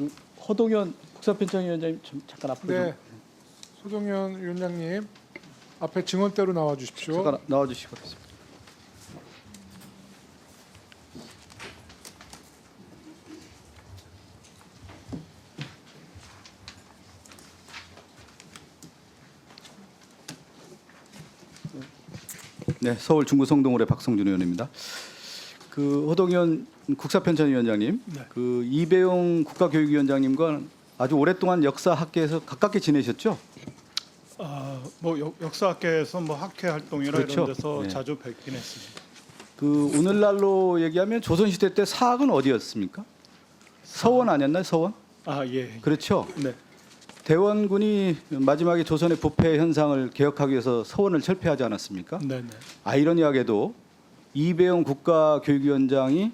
그 허동현 국사편찬위원장님 좀 잠깐 앞으로 네. 소동현 위원장님 앞에 증언대로 나와 좀 주십시오. 잠깐 나와 주시기 바랍니다. 네, 서울 중구 성동울의 박성준 의원입니다. 그 허동현 국사편찬위원장님, 네. 그 이배용 국가교육위원장님과 아주 오랫동안 역사 학계에서 가깝게 지내셨죠? 아, 뭐 역, 역사학계에서 뭐 학회 활동이나 그렇죠. 이런 데서 네. 자주 뵙긴 했습니다. 그 오늘날로 얘기하면 조선시대 때 사학은 어디였습니까? 서원 아니었나요? 서원? 아 예. 그렇죠. 네. 대원군이 마지막에 조선의 부패 현상을 개혁하기 위해서 서원을 철폐하지 않았습니까? 네네. 아이러니하게도 이배용 국가교육위원장이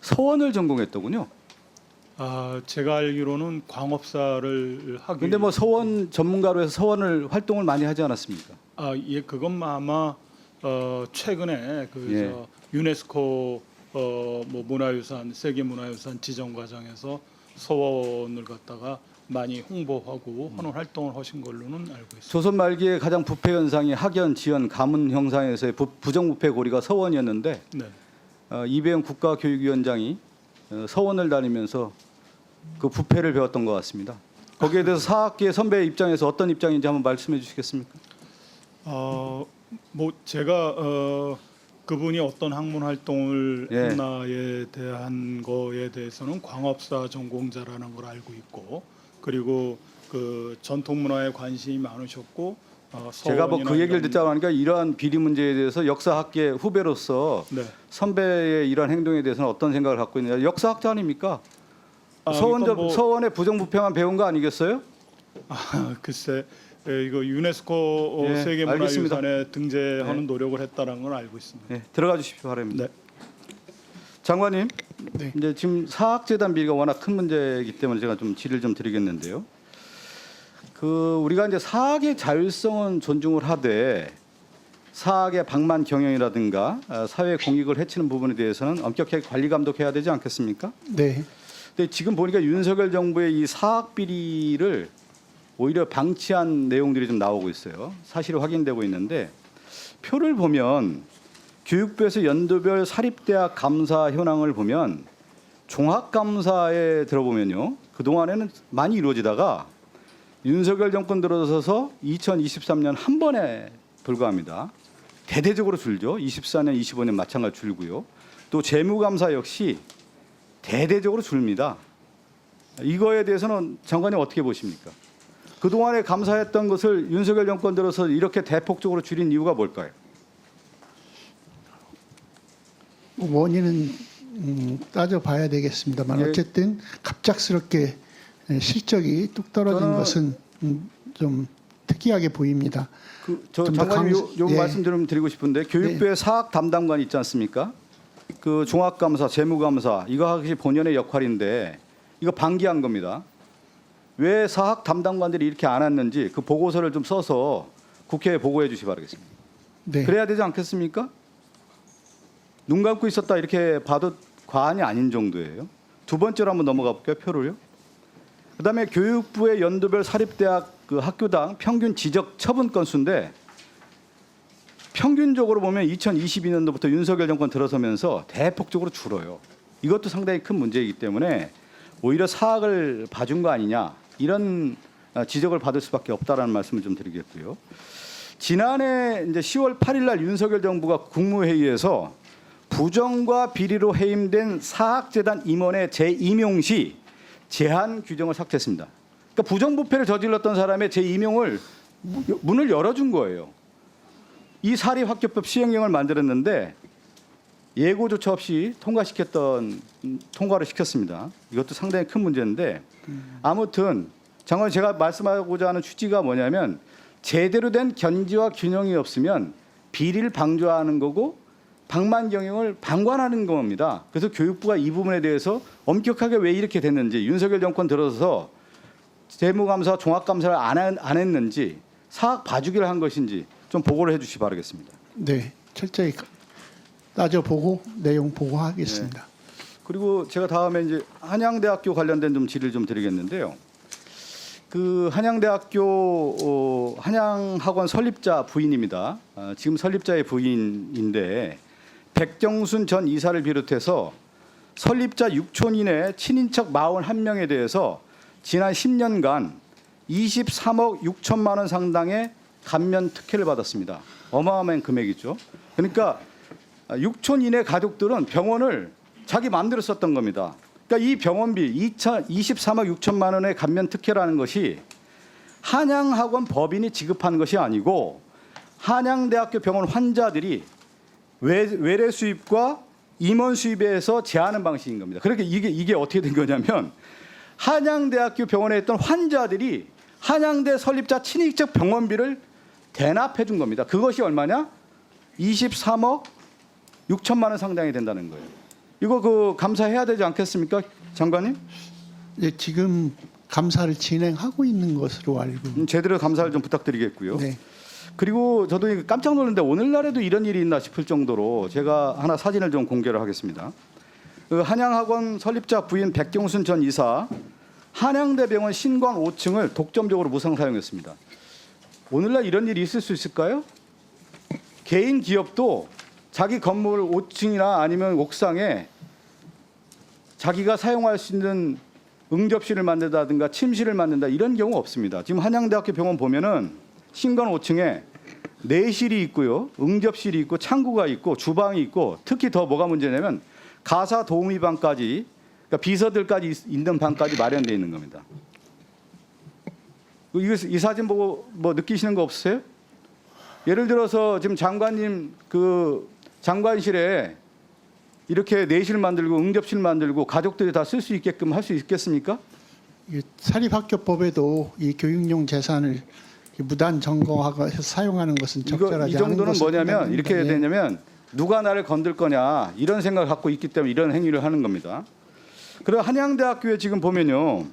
서원을 전공했더군요. 아 제가 알기로는 광업사를 하기. 근데 뭐 서원 전문가로 해서 서원을 활동을 많이 하지 않았습니까? 아예 그것만 아마 어 최근에 그 예. 저 유네스코 어 뭐 문화유산 세계 문화유산 지정 과정에서 서원을 갖다가 많이 홍보하고 하는 활동을 하신 걸로는 알고 있습니다. 조선 말기에 가장 부패 현상이 학연, 지연, 가문 형상에서의 부, 부정부패 고리가 서원이었는데 네. 어, 이배용 국가교육위원장이 어, 서원을 다니면서 그 부패를 배웠던 것 같습니다. 거기에 대해서 사학계 선배 입장에서 어떤 입장인지 한번 말씀해 주시겠습니까? 어, 뭐 제가 어, 그분이 어떤 학문 활동을 예. 했나에 대한 거에 대해서는 광업사 전공자라는 걸 알고 있고 그리고 그 전통 문화에 관심이 많으셨고 어, 제가 뭐 그 얘기를 듣자고 하니까 이러한 비리 문제에 대해서 역사학계 후배로서 네. 선배의 이러한 행동에 대해서는 어떤 생각을 갖고 있느냐? 역사학자 아닙니까? 아, 서원 그러니까 뭐- 서원의 부정부패만 배운 거 아니겠어요? 아, 글쎄 에, 이거 유네스코 어, 예, 세계 알겠습니다. 문화유산에 등재하는 네. 노력을 했다는 걸 알고 있습니다. 네, 들어가 주십시오 바랍니다. 네. 장관님, 네. 이제 지금 사학재단 비리가 워낙 큰 문제이기 때문에 제가 좀 질의를 좀 드리겠는데요. 그 우리가 이제 사학의 자율성은 존중을 하되 사학의 방만 경영이라든가 어, 사회 공익을 해치는 부분에 대해서는 엄격하게 관리 감독해야 되지 않겠습니까? 네. 근데 지금 보니까 윤석열 정부의 이 사학 비리를 오히려 방치한 내용들이 좀 나오고 있어요. 사실이 확인되고 있는데 표를 보면 교육부에서 연도별 사립대학 감사 현황을 보면 종합감사에 들어보면요. 그동안에는 많이 이루어지다가 윤석열 정권 들어서서 2023년 한 번에 불과합니다. 대대적으로 줄죠. 24년, 25년 마찬가지 줄고요. 또 재무감사 역시 대대적으로 줄입니다. 이거에 대해서는 장관님 어떻게 보십니까? 그동안에 감사했던 것을 윤석열 정권 들어서 이렇게 대폭적으로 줄인 이유가 뭘까요? 뭐 원인은 음, 따져봐야 되겠습니다만 예. 어쨌든 갑작스럽게 에, 실적이 뚝 떨어진 것은 음, 좀 특이하게 보입니다. 그, 저 장관님 요, 감- 요 예. 말씀 좀 드리고 싶은데 교육부에 사학 담당관 있지 않습니까? 그 종합감사, 재무감사 이거 하기 본연의 역할인데 이거 방기한 겁니다. 왜 사학 담당관들이 이렇게 안 왔는지 그 보고서를 좀 써서 국회에 보고해 주시 기 바라겠습니다. 네. 그래야 되지 않겠습니까? 눈 감고 있었다 이렇게 봐도 과언이 아닌 정도예요. 두 번째로 한번 넘어가 볼게요. 표를요. 그다음에 교육부의 연도별 사립대학 그 학교당 평균 지적 처분 건수인데 평균적으로 보면 2022년도부터 윤석열 정권 들어서면서 대폭적으로 줄어요. 이것도 상당히 큰 문제이기 때문에 오히려 사학을 봐준 거 아니냐 이런 어, 지적을 받을 수밖에 없다라는 말씀을 좀 드리겠고요. 지난해 이제 10월 8일 날 윤석열 정부가 국무회의에서 부정과 비리로 해임된 사학재단 임원의 재임용 시 제한 규정을 삭제했습니다. 그러니까 부정부패를 저질렀던 사람의 재임용을 무- 문을 열어준 거예요. 이 사립학교법 시행령을 만들었는데 예고조차 없이 통과시켰던 음, 통과를 시켰습니다. 이것도 상당히 큰 문제인데 아무튼 장관 제가 말씀하고자 하는 취지가 뭐냐면 제대로 된 견지와 균형이 없으면 비리를 방조하는 거고 방만 경영을 방관하는 겁니다. 그래서 교육부가 이 부분에 대해서 엄격하게 왜 이렇게 됐는지 윤석열 정권 들어서 재무감사, 종합감사를 안, 한- 안 했는지 사학 봐주기를 한 것인지 좀 보고를 해주시 기 바라겠습니다. 네. 철저히 따져보고 내용 보고하겠습니다. 그리고 제가 다음에 이제 한양대학교 관련된 좀 질의를 좀 드리겠는데요. 그 한양대학교 어, 한양학원 설립자 부인입니다. 아, 지금 설립자의 부인인데 백경순 전 이사를 비롯해서 설립자 6촌인의 친인척 41명에 대해서 지난 10년간 23억 6천만 원 상당의 감면 특혜를 받았습니다. 어마어마한 금액이죠. 그러니까 6촌 이내 가족들은 병원을 자기 마음대로 썼던 겁니다. 그러니까 이 병원비 2차 23억 6천만 원의 감면 특혜라는 것이 한양학원 법인이 지급한 것이 아니고 한양대학교 병원 환자들이 외, 외래 수입과 임원 수입에서 제하는 방식인 겁니다. 그렇게 이게 이게 어떻게 된 거냐면 한양대학교 병원에 있던 환자들이 한양대 설립자 친인척 병원비를 대납해 준 겁니다. 그것이 얼마냐? 23억 6천만 원 상당이 된다는 거예요. 이거 그 감사해야 되지 않겠습니까, 장관님? 예, 지금 감사를 진행하고 있는 것으로 알고. 음, 제대로 감사를 좀 부탁드리겠고요. 네. 그리고 저도 깜짝 놀랐는데 오늘날에도 이런 일이 있나 싶을 정도로 제가 하나 사진을 좀 공개를 하겠습니다. 그 한양학원 설립자 부인 백경순 전 이사 한양대병원 신관 5층을 독점적으로 무상 사용했습니다. 오늘날 이런 일이 있을 수 있을까요? 개인 기업도 자기 건물 5층이나 아니면 옥상에 자기가 사용할 수 있는 응접실을 만든다든가 침실을 만든다 이런 경우 없습니다. 지금 한양대학교 병원 보면은 신관 5층에 내실이 있고요, 응접실이 있고 창구가 있고 주방이 있고 특히 더 뭐가 문제냐면 가사 도우미 방까지 그러니까 비서들까지 있- 있는 방까지 마련되어 있는 겁니다. 이거 이 사진 보고 뭐 느끼시는 거 없으세요? 예를 들어서 지금 장관님 그 장관실에 이렇게 내실 만들고 응접실 만들고 가족들이 다 쓸 수 있게끔 할 수 있겠습니까? 이 사립학교법에도 이 교육용 재산을 무단 점거하고 해서 사용하는 것은 이거 적절하지 이 않은 정도는 뭐냐면. 이렇게 예. 되냐면 누가 나를 건들 거냐 이런 생각을 갖고 있기 때문에 이런 행위를 하는 겁니다. 그리고 한양대학교에 지금 보면요.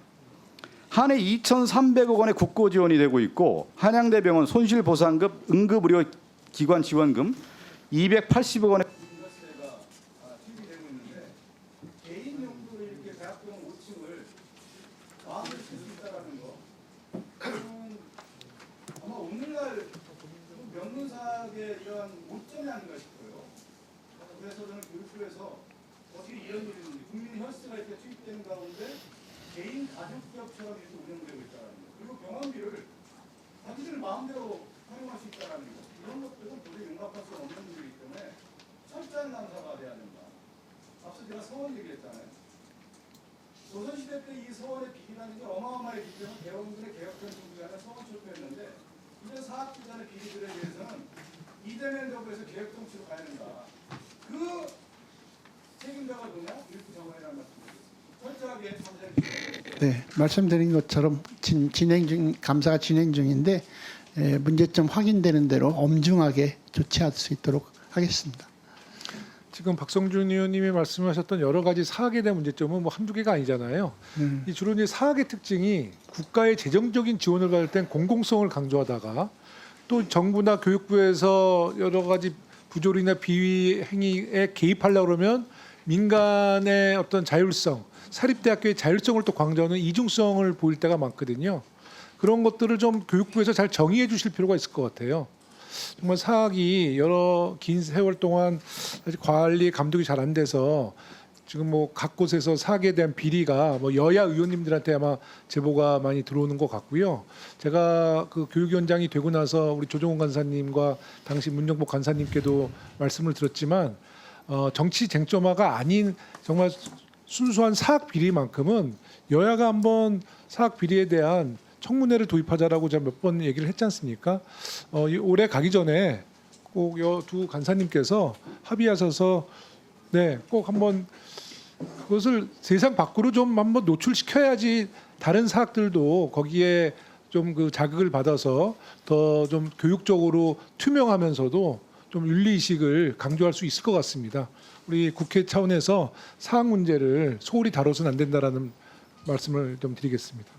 한해 2,300억 원의 국고 지원이 되고 있고 한양대병원 손실보상급 응급의료 기관 지원금 280억 원의 개인 용도로 이렇게 대학병원 5층을 마음을 쓸수 있다라는 거. 저는 아마 오늘날 명문사학의 이런 오점이 아닌가 싶어요. 그래서 저는 교육부에서 어떻게 이런 일이 있는지 국민 헬스가 이렇게 투입되는 가운데 개인 가족 기업처럼 이렇게 20대 때 이 서원의 비리라는 게 어마어마했기 때문에 대원군의 개혁한 정부자는 서원 출구였는데 이제 사학기 전의 비리들에 대해서는 이재명 정부에서 개혁 정치로 가야 된다. 그 책임자가 누냐? 일부 정원이라는 말씀입니다. 철저하게 참여해 네, 말씀드린 것처럼 진, 진행 중 감사가 진행 중인데 에, 문제점 확인되는 대로 엄중하게 조치할 수 있도록 하겠습니다. 지금 박성준 의원님이 말씀하셨던 여러 가지 사학에 대한 문제점은 뭐 한두 개가 아니잖아요. 음, 이 주로 이제 사학의 특징이 국가의 재정적인 지원을 받을 땐 공공성을 강조하다가 또 정부나 교육부에서 여러 가지 부조리나 비위 행위에 개입하려고 그러면 민간의 어떤 자율성, 사립대학교의 자율성을 또 강조하는 이중성을 보일 때가 많거든요. 그런 것들을 좀 교육부에서 잘 정의해 주실 필요가 있을 것 같아요. 정말 사학이 여러 긴 세월 동안 관리 감독이 잘 안 돼서 지금 뭐 각 곳에서 사학에 대한 비리가 뭐 여야 의원님들한테 아마 제보가 많이 들어오는 것 같고요. 제가 그 교육위원장이 되고 나서 우리 조정훈 간사님과 당시 문정복 간사님께도 말씀을 드렸지만 어, 정치 쟁점화가 아닌 정말 순수한 사학 비리만큼은 여야가 한번 사학 비리에 대한 청문회를 도입하자라고 제가 몇 번 얘기를 했지 않습니까? 어, 이 올해 가기 전에 꼭두 간사님께서 합의하셔서 네, 꼭 한번 그것을 세상 밖으로 좀 한번 노출시켜야지 다른 사학들도 거기에 좀 그 자극을 받아서 더 좀 교육적으로 투명하면서도 좀 윤리 의식을 강조할 수 있을 것 같습니다. 우리 국회 차원에서 사학 문제를 소홀히 다뤄서는 안 된다라는 말씀을 좀 드리겠습니다.